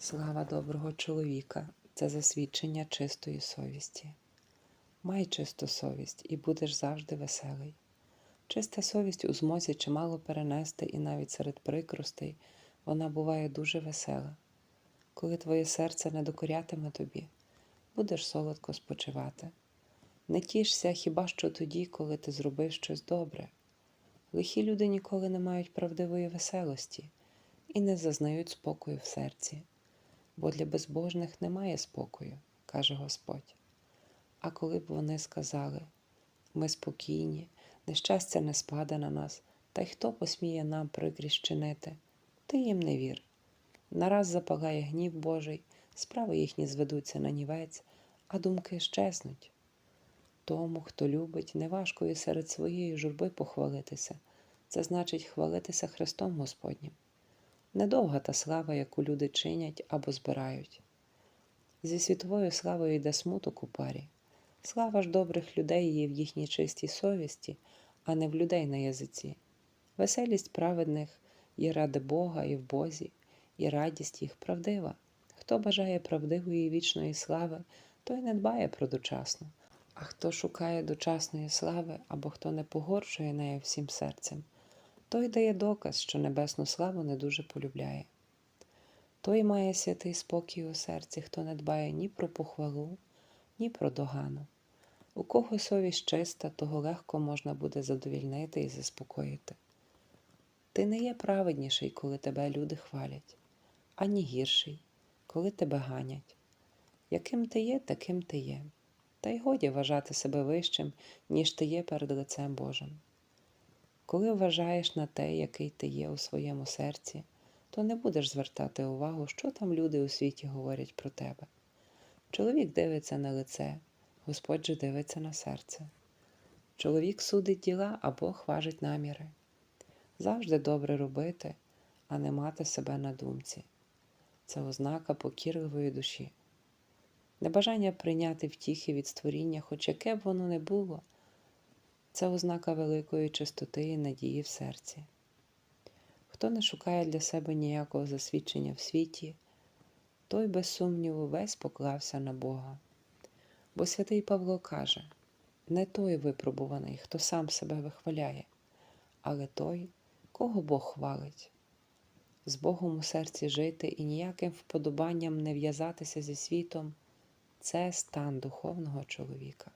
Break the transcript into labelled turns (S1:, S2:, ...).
S1: Слава доброго чоловіка це засвідчення чистої совісті. Май чисту совість і будеш завжди веселий. Чиста совість у змозі чимало перенести, і навіть серед прикростей вона буває дуже весела. Коли твоє серце не докорятиме тобі, будеш солодко спочивати. Не тішся хіба що тоді, коли ти зробив щось добре. Лихі люди ніколи не мають правдивої веселості і не зазнають спокою в серці, бо для безбожних немає спокою, каже Господь. А коли б вони сказали ми спокійні, нещастя не спаде на нас, та й хто посміє нам прикрість чинити, ти їм не вір. Нараз запалає гнів Божий, справи їхні зведуться на нівець, а думки щезнуть. Тому, хто любить, неважко і серед своєї журби похвалитися. Це значить хвалитися Христом Господнім. Недовга та слава, яку люди чинять або збирають. Зі світовою славою йде смуток у парі. Слава ж добрих людей є в їхній чистій совісті, а не в людей на язиці. Веселість праведних є ради Бога і в Бозі, і радість їх правдива. Хто бажає правдивої вічної слави, той не дбає про дочасну. А хто шукає дочасної слави або хто не погоршує нею всім серцем, той дає доказ, що небесну славу не дуже полюбляє. Той має святий спокій у серці, хто не дбає ні про похвалу, ні про догану. У кого совість чиста, того легко можна буде задовільнити і заспокоїти. Ти не є праведніший, коли тебе люди хвалять, ані гірший, коли тебе ганять. Яким ти є, таким ти є. Та й годі вважати себе вищим, ніж ти є перед лицем Божим. Коли вважаєш на те, який ти є у своєму серці, то не будеш звертати увагу, що там люди у світі говорять про тебе. Чоловік дивиться на лице, Господь же дивиться на серце. Чоловік судить діла, а Бог важить наміри. Завжди добре робити, а не мати себе на думці. Це ознака покірливої душі. Небажання прийняти втіхи від створіння, хоч яке б воно не було, це ознака великої чистоти і надії в серці. Хто не шукає для себе ніякого засвідчення в світі, той, без сумніву, весь поклався на Бога. Бо святий Павло каже: не той випробуваний, хто сам себе вихваляє, але той, кого Бог хвалить. З Богом у серці жити і ніяким вподобанням не в'язатися зі світом це стан духовного чоловіка.